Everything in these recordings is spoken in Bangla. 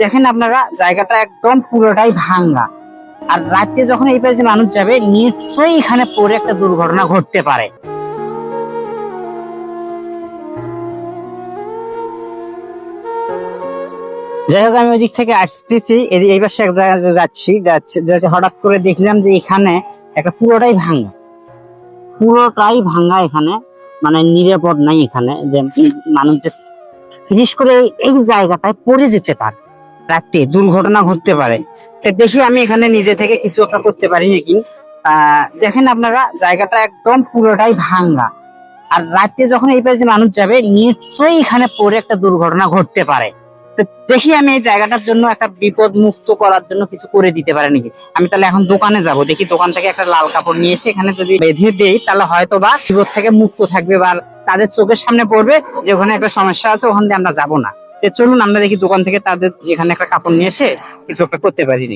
দেখেন আপনারা, জায়গাটা একদম পুরোটাই ভাঙ্গা আর রাতে যখন এই পাশে মানুষ যাবে, নিশ্চয়ই এখানে পড়ে একটা দুর্ঘটনা ঘটতে পারে। যাই হোক, আমি ওই দিক থেকে আসতেছি এই পাশে এক জায়গায় যাচ্ছি হঠাৎ করে দেখলাম যে এখানে একটা পুরোটাই ভাঙ্গা পুরোটাই ভাঙ্গা এখানে মানে নিরাপদ নাই এখানে, যে মানুষ যে বিশেষ করে এই জায়গাটায় পড়ে যেতে পারে। রাতে দুর্ঘটনা ঘটতে পারে। বেশি আমি এখানে নিজে থেকে কিছু একটা করতে পারি নাকি? দেখেন আপনারা, জায়গাটা একদম পুরোটাই ভাঙ্গা। আর রাতে যখন এই পাশে মানুষ যাবে, নিশ্চয়ই এখানে পড়ে একটা দুর্ঘটনা ঘটতে পারে। দেখি আমি এই জায়গাটার জন্য একটা বিপদ মুক্ত করার জন্য কিছু করে দিতে পারে নাকি? আমি তাহলে এখন দোকানে যাব। দেখি দোকান থেকে একটা লাল কাপড় নিয়ে এসে এখানে যদি বেঁধে দেই, তাহলে হয়তো বা বিপদ থেকে মুক্ত থাকবে বা তাদের চোখের সামনে পড়বে যে ওখানে একটা সমস্যা আছে, ওখান দিয়ে আমরা যাব না। চলুন আমরা দেখি দোকান থেকে তাদের এখানে একটা কাপড় নিয়ে এসে কিছু একটা করতে পারি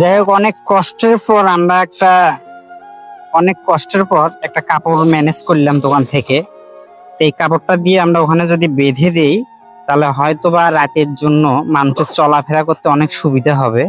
যাই হোক, অনেক কষ্টের পর আমরা একটা, অনেক কষ্টের পর একটা কাপড় ম্যানেজ করলাম দোকান থেকে। এই কাপড়টা দিয়ে আমরা ওখানে যদি বেঁধে দেই, তাহলে হয়তো বা রাতের জন্য মানুষের চলাফেরা করতে অনেক সুবিধা হবে।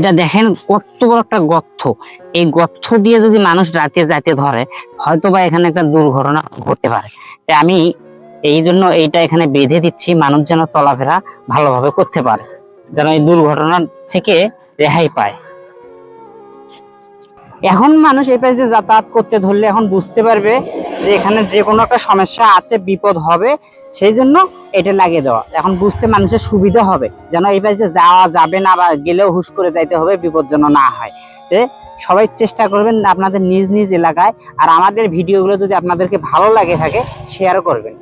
এটা দেখেন কত বড় একটা গর্থ এই গর্থ দিয়ে যদি মানুষ রাতে যাতে ধরে হয়তো বা এখানে একটা দুর্ঘটনা ঘটতে পারে। তাই আমি এই জন্য এইটা এখানে বেঁধে দিচ্ছি, মানুষ যেন চলাফেরা ভালোভাবে করতে পারে। যেন এই দুর্ঘটনা থেকে রেহাই পায়। এখন মানুষ এই পাশে দিয়ে যাতায়াত করতে ধরলে এখন বুঝতে পারবে যে এখানে যে কোনো একটা সমস্যা আছে, বিপদ হবে, সেই জন্য এটা লাগিয়ে দেওয়া। এখন বুঝতে মানুষের সুবিধা হবে, যেন এই পাশে যাওয়া যাবে না বা গেলেও হুশ করে যাইতে হবে, বিপদ যেন না হয়। সবাই চেষ্টা করবেন আপনাদের নিজ নিজ এলাকায়, আর আমাদের ভিডিওগুলো যদি আপনাদেরকে ভালো লাগে থাকে শেয়ার করবেন।